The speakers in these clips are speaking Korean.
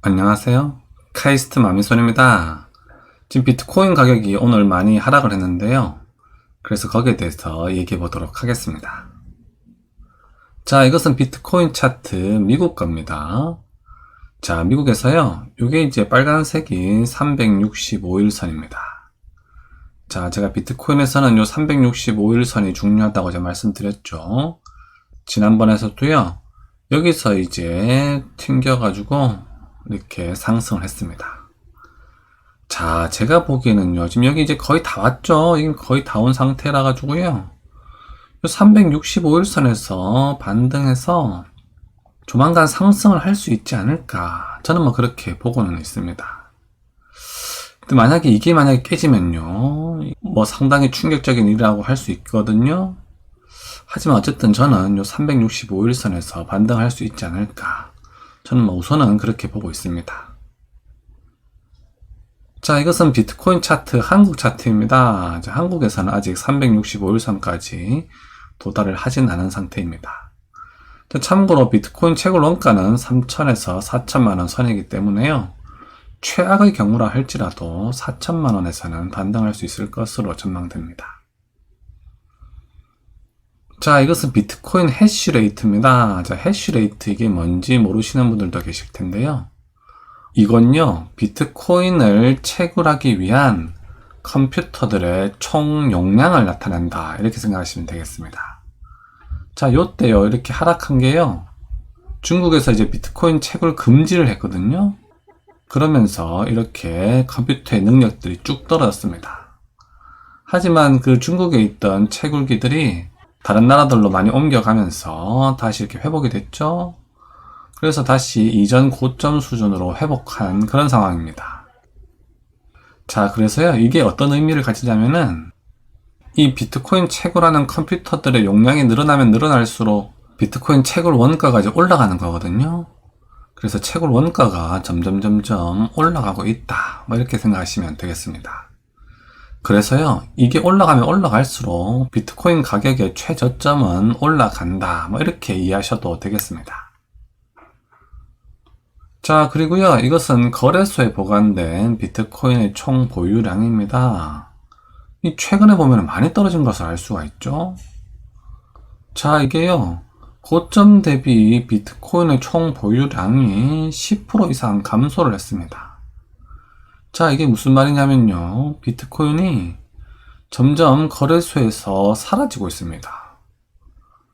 안녕하세요. 카이스트 마미손입니다. 지금 비트코인 가격이 오늘 많이 하락을 했는데요. 그래서 거기에 대해서 얘기해 보도록 하겠습니다. 자, 이것은 비트코인 차트 미국 겁니다. 자, 미국에서요. 이게 이제 빨간색이 365일 선입니다. 자, 제가 비트코인에서는 요 365일 선이 중요하다고 제가 말씀드렸죠. 지난번에서도요. 여기서 이제 튕겨가지고 이렇게 상승을 했습니다. 자, 제가 보기에는요, 지금 여기 이제 거의 다 왔죠? 거의 다 온 상태라 가지고요. 365일선에서 반등해서 조만간 상승을 할 수 있지 않을까. 저는 뭐 그렇게 보고는 있습니다. 근데 만약에 이게 만약에 깨지면요, 뭐 상당히 충격적인 일이라고 할 수 있거든요. 하지만 어쨌든 저는 요 365일선에서 반등할 수 있지 않을까. 저는 뭐 우선은 그렇게 보고 있습니다. 자, 이것은 비트코인 차트, 한국 차트입니다. 자, 한국에서는 아직 365일 선까지 도달을 하진 않은 상태입니다. 자, 참고로 비트코인 채굴 원가는 3천에서 4천만원 선이기 때문에요. 최악의 경우라 할지라도 4천만원에서는 반등할 수 있을 것으로 전망됩니다. 자, 이것은 비트코인 해시레이트입니다. 자, 해시레이트 이게 뭔지 모르시는 분들도 계실 텐데요. 이건요, 비트코인을 채굴하기 위한 컴퓨터들의 총 용량을 나타낸다. 이렇게 생각하시면 되겠습니다. 자, 요때요, 이렇게 하락한 게요. 중국에서 이제 비트코인 채굴 금지를 했거든요. 그러면서 이렇게 컴퓨터의 능력들이 쭉 떨어졌습니다. 하지만 그 중국에 있던 채굴기들이 다른 나라들로 많이 옮겨가면서 다시 이렇게 회복이 됐죠. 그래서 다시 이전 고점 수준으로 회복한 그런 상황입니다. 자, 그래서요, 이게 어떤 의미를 가지냐면은, 이 비트코인 채굴하는 컴퓨터들의 용량이 늘어나면 늘어날수록 비트코인 채굴 원가가 이제 올라가는 거거든요. 그래서 채굴 원가가 점점 점점 올라가고 있다. 뭐 이렇게 생각하시면 되겠습니다. 그래서요, 이게 올라가면 올라갈수록 비트코인 가격의 최저점은 올라간다. 뭐 이렇게 이해하셔도 되겠습니다. 자, 그리고요, 이것은 거래소에 보관된 비트코인의 총 보유량입니다. 이 최근에 보면 많이 떨어진 것을 알 수가 있죠. 자, 이게요, 고점 대비 비트코인의 총 보유량이 10% 이상 감소를 했습니다. 자, 이게 무슨 말이냐면요. 비트코인이 점점 거래소에서 사라지고 있습니다.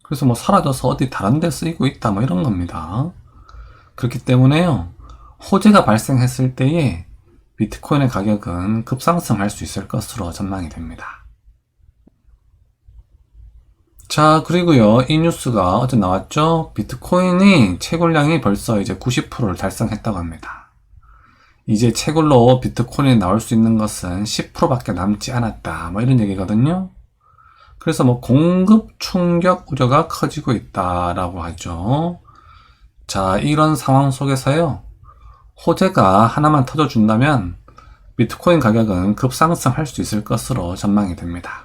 그래서 뭐 사라져서 어디 다른 데 쓰이고 있다 뭐 이런 겁니다. 그렇기 때문에요. 호재가 발생했을 때에 비트코인의 가격은 급상승할 수 있을 것으로 전망이 됩니다. 자, 그리고요, 이 뉴스가 어제 나왔죠? 비트코인이 채굴량이 벌써 이제 90%를 달성했다고 합니다. 이제 채굴로 비트코인이 나올 수 있는 것은 10%밖에 남지 않았다. 뭐 이런 얘기거든요. 그래서 뭐 공급 충격 우려가 커지고 있다라고 하죠. 자, 이런 상황 속에서요, 호재가 하나만 터져준다면 비트코인 가격은 급상승할 수 있을 것으로 전망이 됩니다.